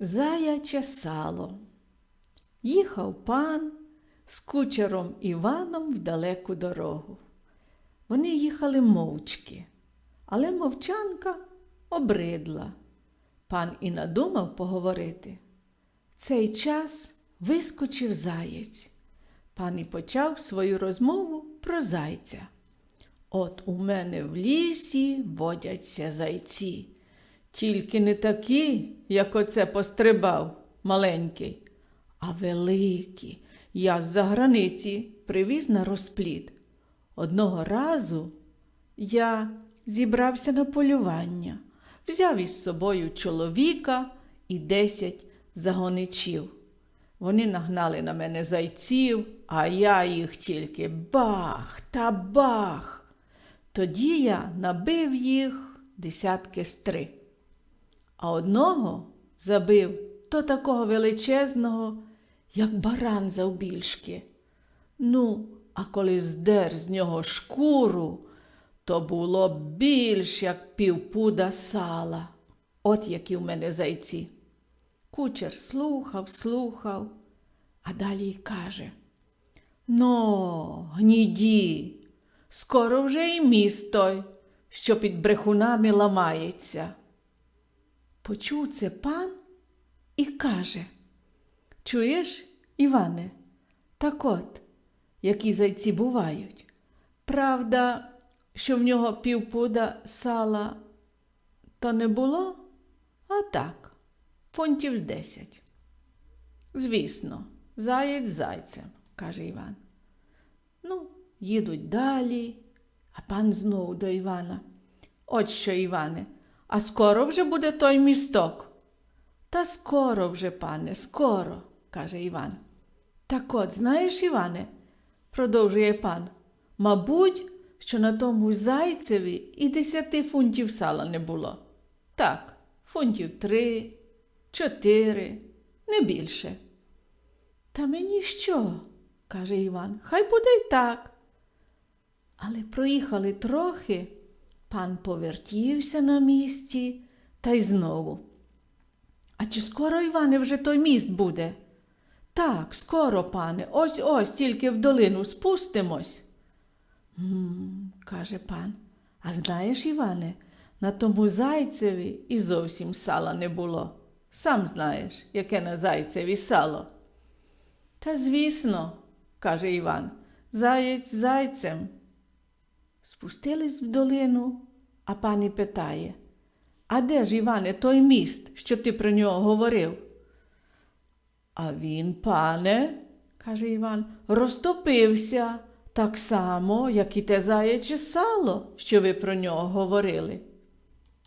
Заяче сало. Їхав пан з кучером Іваном в далеку дорогу. Вони їхали мовчки, але мовчанка обридла. Пан і надумав поговорити. Цей час вискочив заєць. Пан і почав свою розмову про зайця. От у мене в лісі водяться зайці, тільки не такі, як оце пострибав маленький, а великі. Я з-за границі привіз на розплід. Одного разу я зібрався на полювання, взяв із собою чоловіка і десять загоничів. Вони нагнали на мене зайців, а я їх тільки бах та бах. Тоді я набив їх десятки з три. А одного забив то такого величезного, як баран завбільшки. Ну, а коли здер з нього шкуру, то було більш як півпуда сала. От які в мене зайці. Кучер слухав, слухав, а далі й каже: Но, гніді, скоро вже і міст той, що під брехунами ламається. Почув це пан і каже: Чуєш, Іване, так от, які зайці бувають. Правда, що в нього півпуда сала то не було, а так, фунтів з десять. Звісно, заєць зайцем, каже Іван. Ну, їдуть далі, а пан знову до Івана. От що, Іване, а скоро вже буде той місток. Та скоро вже, пане, скоро, каже Іван. Так от, знаєш, Іване, продовжує пан, мабуть, що на тому зайцеві і десяти фунтів сала не було. Так, фунтів три, чотири, не більше. Та мені що? каже Іван, хай буде й так. Але проїхали трохи, пан повертівся на місці та й знову. А чи скоро, Іване, вже той міст буде? Так, скоро, пане, ось ось тільки в долину спустимось. «М, каже пан. А знаєш, Іване, на тому зайцеві і зовсім сала не було. Сам знаєш, яке на зайцеві сало. Та звісно, каже Іван, заєць зайцем. Спустились в долину, а пані питає, а де ж, Іване, той міст, що ти про нього говорив? А він, пане, каже Іван, розтопився так само, як і те заяче сало, що ви про нього говорили.